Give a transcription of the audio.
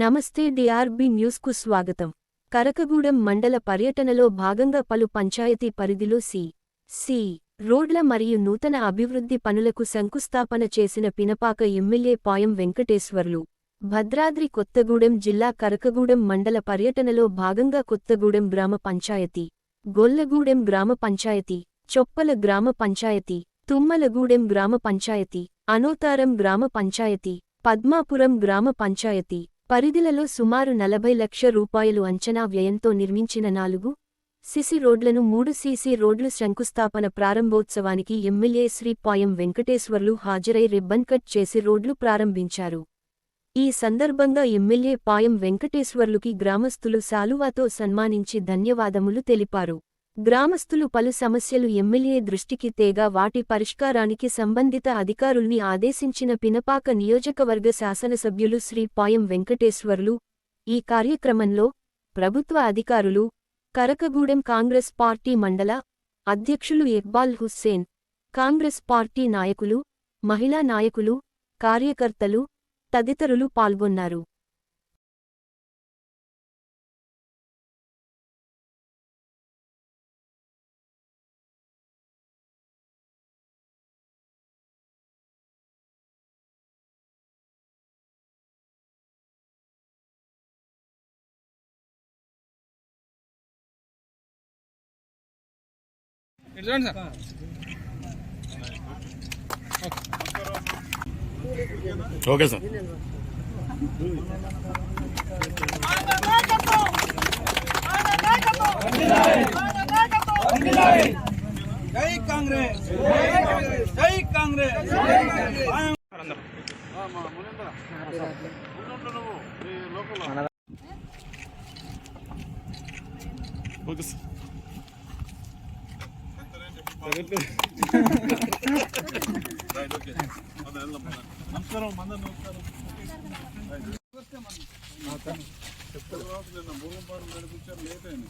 నమస్తే డిఆర్బి న్యూస్కు స్వాగతం. కరకగూడెం మండల పర్యటనలో భాగంగా పలు పంచాయతీ పరిధిలో సి సి రోడ్ల మరియు నూతన అభివృద్ధి పనులకు శంకుస్థాపన చేసిన పినపాక ఎమ్మెల్యే పాయం వెంకటేశ్వర్లు భద్రాద్రి కొత్తగూడెం జిల్లా కరకగూడెం మండల పర్యటనలో భాగంగా కొత్తగూడెం గ్రామ పంచాయతీ గొల్లగూడెం గ్రామ పంచాయతీ చొప్పల గ్రామ పంచాయతీ తుమ్మలగూడెం గ్రామ పంచాయతీ అనోతారం గ్రామ పంచాయతీ పద్మాపురం గ్రామ పంచాయతీ పరిధిలలో సుమారు నలభై లక్ష రూపాయలు అంచనా వ్యయంతో నిర్మించిన నాలుగు సిసి రోడ్లను మూడు సీసీ రోడ్లు శంకుస్థాపన ప్రారంభోత్సవానికి ఎమ్మెల్యే శ్రీ పాయం వెంకటేశ్వర్లు హాజరై రిబ్బన్ కట్ చేసి రోడ్లు ప్రారంభించారు. ఈ సందర్భంగా ఎమ్మెల్యే పాయం వెంకటేశ్వర్లుకి గ్రామస్తులు శాలువాతో సన్మానించి ధన్యవాదములు తెలిపారు. గ్రామస్తులు పలు సమస్యలు ఎమ్మెల్యే దృష్టికి తేగా వాటి పరిష్కారానికి సంబంధిత అధికారుల్ని ఆదేశించిన పినపాక నియోజకవర్గ శాసనసభ్యులు శ్రీ పాయం వెంకటేశ్వర్లు ఈ కార్యక్రమంలో ప్రభుత్వ అధికారులు కరకగూడెం కాంగ్రెస్ పార్టీ మండల అధ్యక్షులు ఇక్బాల్ హుస్సేన్ కాంగ్రెస్ పార్టీ నాయకులు మహిళా నాయకులు కార్యకర్తలు తదితరులు పాల్గొన్నారు. చూడండి సార్. Okay sir. జై కాంగ్రెస్. జై కాంగ్రెస్. Okay sir. నమస్కారం. మంద నమస్కారం నిన్న భూకంపాలు నడిపించారు లేట్ అయింది